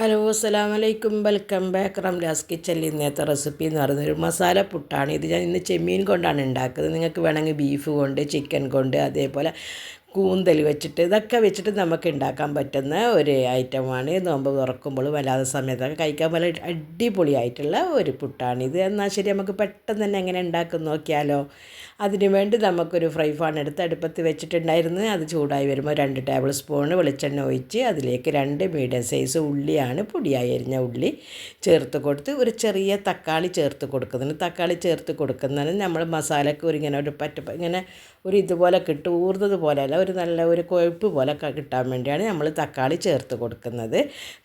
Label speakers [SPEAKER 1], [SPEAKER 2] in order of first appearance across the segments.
[SPEAKER 1] Hello അസ്സാം വലൈക്കും welcome back Ramla's kitchen ഇന്നത്തെ റെസിപ്പി എന്ന് പറയുന്നത് ഒരു മസാല പുട്ടാണ്. ഇത് ഞാൻ ഇന്ന് ചെമ്മീൻ കൊണ്ടാണ് ഉണ്ടാക്കുന്നത്. നിങ്ങൾക്ക് വേണമെങ്കിൽ ബീഫ് കൊണ്ട് ചിക്കൻ കൊണ്ട് അതേപോലെ കൂന്തൽ വെച്ചിട്ട് ഇതൊക്കെ വെച്ചിട്ട് നമുക്ക് ഉണ്ടാക്കാൻ പറ്റുന്ന ഒരു ഐറ്റമാണ്. നോമ്പ് തുറക്കുമ്പോൾ വല്ലാതെ സമയത്തൊക്കെ കഴിക്കാൻ പോലെ അടിപൊളിയായിട്ടുള്ള ഒരു പുട്ടാണിത് എന്നാൽ ശരി നമുക്ക് പെട്ടെന്ന് തന്നെ എങ്ങനെ ഉണ്ടാക്കും നോക്കിയാലോ? അതിന് വേണ്ടി നമുക്കൊരു ഫ്രൈ പാൻ എടുത്ത് അടുപ്പത്ത് വെച്ചിട്ടുണ്ടായിരുന്നു. അത് ചൂടായി വരുമ്പോൾ രണ്ട് ടേബിൾ സ്പൂൺ വെളിച്ചെണ്ണ ഒഴിച്ച് അതിലേക്ക് രണ്ട് മീഡിയം സൈസ് ഉള്ളിയാണ് പൊടിയായി അരിഞ്ഞ ഉള്ളി ചേർത്ത് കൊടുത്ത് ഒരു ചെറിയ തക്കാളി ചേർത്ത് കൊടുക്കുന്നതിന് തക്കാളി ചേർത്ത് കൊടുക്കുന്നതിന് നമ്മൾ മസാലക്ക് ഒരു ഇങ്ങനെ ഒരു പറ്റ ഇങ്ങനെ ഒരു ഇതുപോലെ കിട്ടും പോലെയല്ല ഒരു നല്ല ഒരു കൊഴുപ്പ് പോലെ കിട്ടാൻ വേണ്ടിയാണ് നമ്മൾ തക്കാളി ചേർത്ത് കൊടുക്കുന്നത്.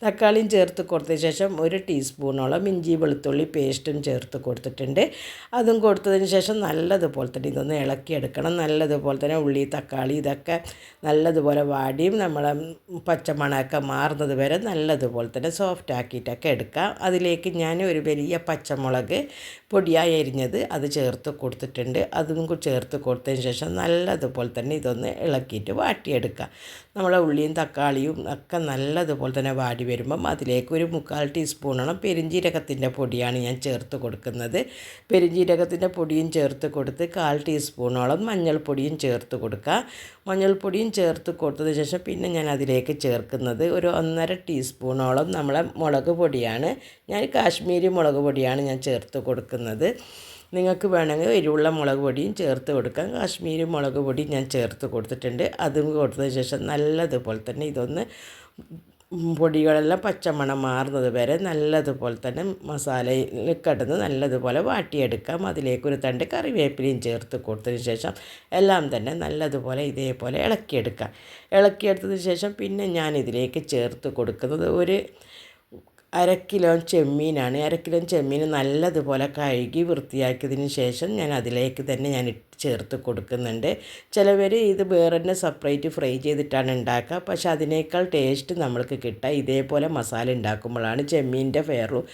[SPEAKER 1] തക്കാളിയും ചേർത്ത് കൊടുത്ത ശേഷം ഒരു ടീസ്പൂണോളം ഇഞ്ചി വെളുത്തുള്ളി പേസ്റ്റും ചേർത്ത് കൊടുത്തിട്ടുണ്ട്. അതും കൊടുത്തതിന് ശേഷം നല്ലതുപോലെ തന്നെ ഇതൊന്ന് ഇളക്കിയെടുക്കണം. നല്ലതുപോലെ തന്നെ ഉള്ളി തക്കാളി ഇതൊക്കെ നല്ലതുപോലെ വാടിയും നമ്മളെ പച്ചമണമൊക്കെ മാറുന്നത് വരെ നല്ലതുപോലെ തന്നെ സോഫ്റ്റ് ആക്കിയിട്ടൊക്കെ എടുക്കാം. അതിലേക്ക് ഞാൻ ഒരു വലിയ പച്ചമുളക് പൊടിയായി അരിഞ്ഞത് അത് ചേർത്ത് കൊടുത്തിട്ടുണ്ട്. അതും ചേർത്ത് കൊടുത്തതിന് ശേഷം നല്ലതുപോലെ തന്നെ ഇതൊന്ന് ഇളക്കിയിട്ട് വാട്ടിയെടുക്കുക നമ്മളെ ഉള്ളിയും തക്കാളിയും ഒക്കെ നല്ലതുപോലെ തന്നെ വാടി വരുമ്പം അതിലേക്ക് ഒരു മുക്കാൽ ടീസ്പൂണോളം പെരിഞ്ജീരകത്തിന്റെ പൊടിയാണ് ഞാൻ ചേർത്ത് കൊടുക്കുന്നത്. പെരിഞ്ജീരകത്തിന്റെ പൊടിയും ചേർത്ത് കൊടുത്ത് കാൽ ടീസ്പൂണോളം മഞ്ഞൾപ്പൊടിയും ചേർത്ത് കൊടുക്കുക മഞ്ഞൾപ്പൊടിയും ചേർത്ത് കൊടുത്തതിന് ശേഷം പിന്നെ ഞാൻ അതിലേക്ക് ചേർക്കുന്നത് ഒരു ഒന്നര ടീസ്പൂണോളം നമ്മളെ മുളക് പൊടിയാണ്. ഞാൻ കാശ്മീരി മുളക് പൊടിയാണ് ഞാൻ ചേർത്ത് കൊടുക്കുന്നത്. നിങ്ങൾക്ക് വേണമെങ്കിൽ എരിവുള്ള മുളക് പൊടിയും ചേർത്ത് കൊടുക്കാം. കാശ്മീരി മുളക് പൊടി ഞാൻ ചേർത്ത് കൊടുത്തിട്ടുണ്ട്. അതും കൊടുത്തതിന് ശേഷം നല്ലതുപോലെ തന്നെ ഇതൊന്ന് പൊടികളെല്ലാം പച്ചമണം മാറുന്നത് വരെ നല്ലതുപോലെ തന്നെ മസാലയിൽ കിടന്ന് നല്ലതുപോലെ വാട്ടിയെടുക്കാം. അതിലേക്ക് ഒരു തണ്ട് കറിവേപ്പിലയും ചേർത്ത് കൊടുത്തതിന് ശേഷം എല്ലാം തന്നെ നല്ലതുപോലെ ഇതേപോലെ ഇളക്കിയെടുക്കാം. ഇളക്കിയെടുത്തതിന് ശേഷം പിന്നെ ഞാൻ ഇതിലേക്ക് ചേർത്ത് കൊടുക്കുന്നത് ഒരു അര കിലോ ചെമ്മീനാണ്. അര കിലോ ചെമ്മീൻ നല്ലതുപോലെ കഴുകി വൃത്തിയാക്കിയതിന് ശേഷം ഞാൻ അതിലേക്ക് തന്നെ ഞാൻ ചേർത്ത് കൊടുക്കുന്നുണ്ട്. ചിലവർ ഇത് വേറെ തന്നെ സെപ്പറേറ്റ് ഫ്രൈ ചെയ്തിട്ടാണ് ഉണ്ടാക്കുക. പക്ഷെ അതിനേക്കാൾ ടേസ്റ്റ് നമ്മൾക്ക് കിട്ടുക. ഇതേപോലെ മസാല ഉണ്ടാക്കുമ്പോഴാണ് ചെമ്മീന്റെ ഫെയറും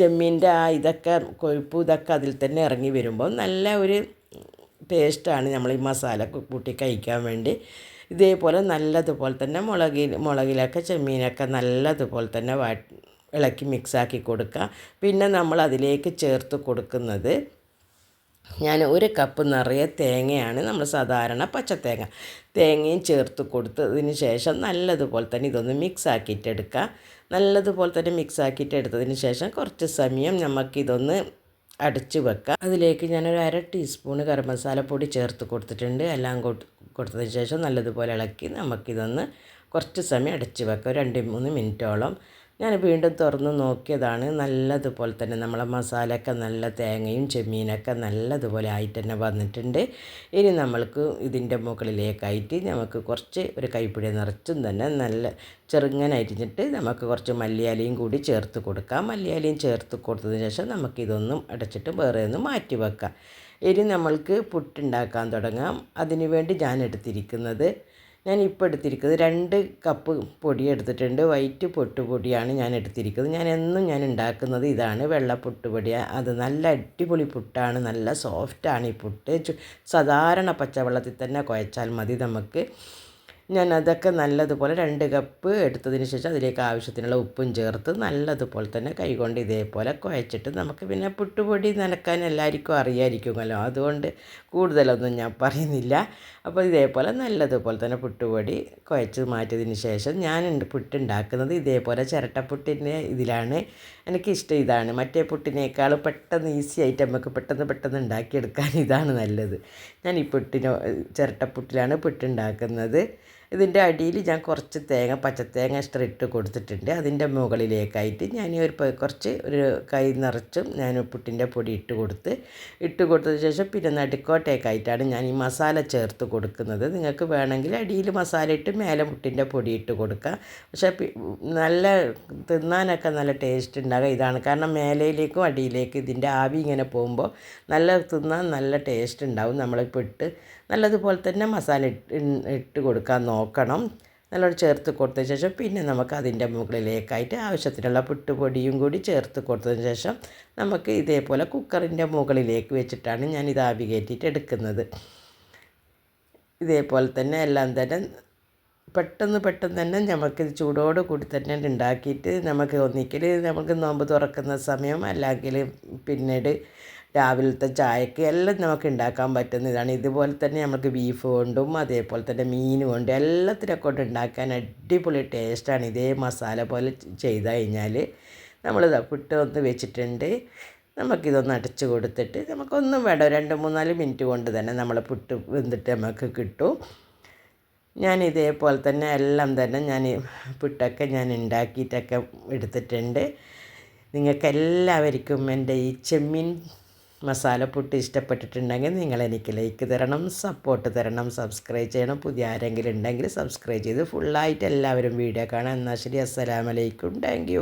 [SPEAKER 1] ചെമ്മീന്റെ ആ ഇതൊക്കെ കൊഴുപ്പ് ഇതൊക്കെ അതിൽ തന്നെ ഇറങ്ങി വരുമ്പോൾ നല്ല ഒരു ടേസ്റ്റാണ് നമ്മൾ ഈ മസാല കൂട്ടി കഴിക്കാൻ വേണ്ടി. ഇതേപോലെ നല്ലതുപോലെ തന്നെ മുളകിൽ മുളകിലൊക്കെ ചെമ്മീനൊക്കെ നല്ലതുപോലെ തന്നെ വാ ഇളക്കി മിക്സാക്കി കൊടുക്കുക. പിന്നെ നമ്മൾ അതിലേക്ക് ചേർത്ത് കൊടുക്കുന്നത് ഞാൻ ഒരു കപ്പ് നിറയെ തേങ്ങയാണ്. നമ്മൾ സാധാരണ പച്ചത്തേങ്ങ തേങ്ങയും ചേർത്ത് കൊടുത്തതിന് ശേഷം നല്ലതുപോലെ തന്നെ ഇതൊന്ന് മിക്സ് ആക്കിയിട്ട് എടുക്കുക. നല്ലതുപോലെ തന്നെ മിക്സ് ശേഷം കുറച്ച് സമയം നമുക്കിതൊന്ന് അടച്ചു വെക്കുക. അതിലേക്ക് ഞാനൊരു അര ടീസ്പൂണ് ഗരം മസാലപ്പൊടി പൊടി ചേർത്ത് കൊടുത്തിട്ടുണ്ട്. എല്ലാം കൊടുത്തതിന് ശേഷം നല്ലതുപോലെ ഇളക്കി നമുക്കിതൊന്ന് കുറച്ച് സമയം അടച്ചു വെക്കുക. രണ്ട് മൂന്ന് മിനിറ്റോളം. ഞാൻ വീണ്ടും തുറന്ന് നോക്കിയതാണ്. നല്ലതുപോലെ തന്നെ നമ്മളെ മസാലയൊക്കെ നല്ല തേങ്ങയും ചെമ്മീനൊക്കെ നല്ലതുപോലെ ആയിട്ട് തന്നെ വന്നിട്ടുണ്ട്. ഇനി നമ്മൾക്ക് ഇതിന്റെ മുകളിലേക്കായിട്ട് നമുക്ക് കുറച്ച് ഒരു കൈപ്പിടി നിറച്ചും തന്നെ നല്ല ചെറുങ്ങനരിഞ്ഞിട്ട് നമുക്ക് കുറച്ച് മല്ലിയാലയും കൂടി ചേർത്ത് കൊടുക്കാം. മല്ലിയാലയും ചേർത്ത് കൊടുത്തതിന് ശേഷം നമുക്കിതൊന്നും അടച്ചിട്ട് വേറെ ഒന്ന് മാറ്റി വെക്കാം. ഇനി നമ്മൾക്ക് പുട്ടുണ്ടാക്കാൻ തുടങ്ങാം. അതിനുവേണ്ടി ഞാൻ എടുത്തിരിക്കുന്നത് ഞാൻ ഇപ്പോൾ എടുത്തിരിക്കുന്നത് രണ്ട് കപ്പ് പൊടി എടുത്തിട്ടുണ്ട്. വൈറ്റ് പൊട്ടുപൊടിയാണ് ഞാൻ എടുത്തിരിക്കുന്നത് ഞാൻ എന്നും ഞാൻ ഉണ്ടാക്കുന്നത് ഇതാണ്. വെള്ള പൊട്ടുപൊടി അത് നല്ല അടിപൊളി പുട്ടാണ്. നല്ല സോഫ്റ്റാണ് ഈ പുട്ട്. സാധാരണ പച്ചവെള്ളത്തിൽ തന്നെ കുഴച്ചാൽ മതി നമുക്ക്. ഞാൻ അതൊക്കെ നല്ലതുപോലെ രണ്ട് കപ്പ് എടുത്തതിന് ശേഷം അതിലേക്ക് ആവശ്യത്തിനുള്ള ഉപ്പും ചേർത്ത് നല്ലതുപോലെ തന്നെ കൈകൊണ്ട് ഇതേപോലെ കുഴച്ചിട്ട് നമുക്ക് പിന്നെ പുട്ടുപൊടി നനക്കാൻ എല്ലാവർക്കും അറിയാമായിരിക്കുമല്ലോ അതുകൊണ്ട് കൂടുതലൊന്നും ഞാൻ പറയുന്നില്ല. അപ്പോൾ ഇതേപോലെ നല്ലതുപോലെ തന്നെ പുട്ടുപൊടി കുഴച്ച് മാറ്റിയതിന് ശേഷം ഞാൻ പുട്ടുണ്ടാക്കുന്നത് ഇതേപോലെ ചിരട്ടപ്പുട്ടിന്റെ ഇതിലാണ്. എനിക്കിഷ്ടം ഇതാണ്. മറ്റേ പുട്ടിനേക്കാൾ പെട്ടെന്ന് ഈസി ആയിട്ട് നമുക്ക് പെട്ടെന്ന് പെട്ടെന്ന് ഉണ്ടാക്കിയെടുക്കാൻ ഇതാണ് നല്ലത്. ഞാൻ ഈ പുട്ടിനോ ചിരട്ടപ്പുട്ടിലാണ് പുട്ടുണ്ടാക്കുന്നത്. ഇതിന്റെ അടിയിൽ ഞാൻ കുറച്ച് തേങ്ങ പച്ചത്തേങ്ങ എക്സ്ട്രാ ഇട്ട് കൊടുത്തിട്ടുണ്ട്. അതിന്റെ മുകളിലേക്കായിട്ട് ഞാൻ ഒരു കുറച്ച് ഒരു കൈ നിറച്ചും ഞാൻ പുട്ടിന്റെ പൊടി ഇട്ട് കൊടുത്ത് ഇട്ട് കൊടുത്തതിന് ശേഷം പിന്നെ നടുക്കോട്ടേക്കായിട്ടാണ് ഞാൻ ഈ മസാല ചേർത്ത് കൊടുക്കുന്നത്. നിങ്ങൾക്ക് വേണമെങ്കിൽ അടിയിൽ മസാല ഇട്ട് മേലെ പുട്ടിന്റെ പൊടി ഇട്ട് കൊടുക്കാം. പക്ഷേ നല്ല തിന്നാനൊക്കെ നല്ല ടേസ്റ്റ് ഉണ്ടാകുക ഇതാണ്. കാരണം മേലയിലേക്കും അടിയിലേക്കും ഇതിന്റെ ആവി ഇങ്ങനെ പോകുമ്പോൾ നല്ല തിന്നാൻ നല്ല ടേസ്റ്റ് ഉണ്ടാവും. നമ്മളിപ്പോൾ ഇട്ട് നല്ലതുപോലെ തന്നെ മസാല ഇട്ട് ഇട്ട് കൊടുക്കാൻ നോക്കണം. നല്ലോണം ചേർത്ത് കൊടുത്തതിന് ശേഷം പിന്നെ നമുക്ക് അതിന്റെ മുകളിലേക്കായിട്ട് ആവശ്യത്തിനുള്ള പുട്ടുപൊടിയും കൂടി ചേർത്ത് കൊടുത്തതിന് ശേഷം നമുക്ക് ഇതേപോലെ കുക്കറിന്റെ മുകളിലേക്ക് വെച്ചിട്ടാണ് ഞാൻ ഇത് ആവി കയറ്റിയിട്ട് എടുക്കുന്നത്. ഇതേപോലെ തന്നെ എല്ലാം തന്നെ പെട്ടെന്ന് പെട്ടെന്ന് തന്നെ നമുക്ക് ചൂടോട് കൂടി തന്നെ ഉണ്ടാക്കിയിട്ട് നമുക്ക് ഒന്നിക്കൽ നമുക്ക് നോമ്പ് തുറക്കുന്ന സമയം അല്ലെങ്കിൽ പിന്നീട് രാവിലത്തെ ചായക്ക് എല്ലാം നമുക്ക് ഉണ്ടാക്കാൻ പറ്റുന്ന ഇതാണ്. ഇതുപോലെ തന്നെ നമുക്ക് ബീഫ് കൊണ്ടും അതേപോലെ തന്നെ മീൻ കൊണ്ടും എല്ലാത്തിനെ കൊണ്ട് ഉണ്ടാക്കാൻ അടിപൊളി ടേസ്റ്റാണ് ഇതേ മസാല പോലെ ചെയ്ത് കഴിഞ്ഞാൽ നമ്മൾ പുട്ട് ഒന്ന് വെച്ചിട്ടുണ്ട്. നമുക്കിതൊന്ന് അടച്ച് കൊടുത്തിട്ട് നമുക്കൊന്നും വേണ്ട. രണ്ട് മൂന്നാൽ മിനിറ്റ് കൊണ്ട് തന്നെ നമ്മൾ പുട്ട് വെന്തിട്ട് നമുക്ക് കിട്ടും. ഞാൻ ഇതേപോലെ തന്നെ എല്ലാം തന്നെ ഞാൻ പുട്ടൊക്കെ ഞാൻ ഉണ്ടാക്കിയിട്ടൊക്കെ എടുത്തിട്ടുണ്ട്. നിങ്ങൾക്ക് എല്ലാവർക്കും എന്റെ ഈ ചെമ്മീൻ മസാല പുട്ട് ഇഷ്ടപ്പെട്ടിട്ടുണ്ടെങ്കിൽ നിങ്ങൾ എനിക്ക് ലൈക്ക് തരണം സപ്പോർട്ട് തരണം സബ്സ്ക്രൈബ് ചെയ്യണം. പുതിയ ആരെങ്കിലും ഉണ്ടെങ്കിൽ സബ്സ്ക്രൈബ് ചെയ്ത് ഫുള്ളായിട്ട് എല്ലാവരും വീഡിയോ കാണാം. എന്നാൽ ശരി അസ്സലാമലൈക്കും താങ്ക്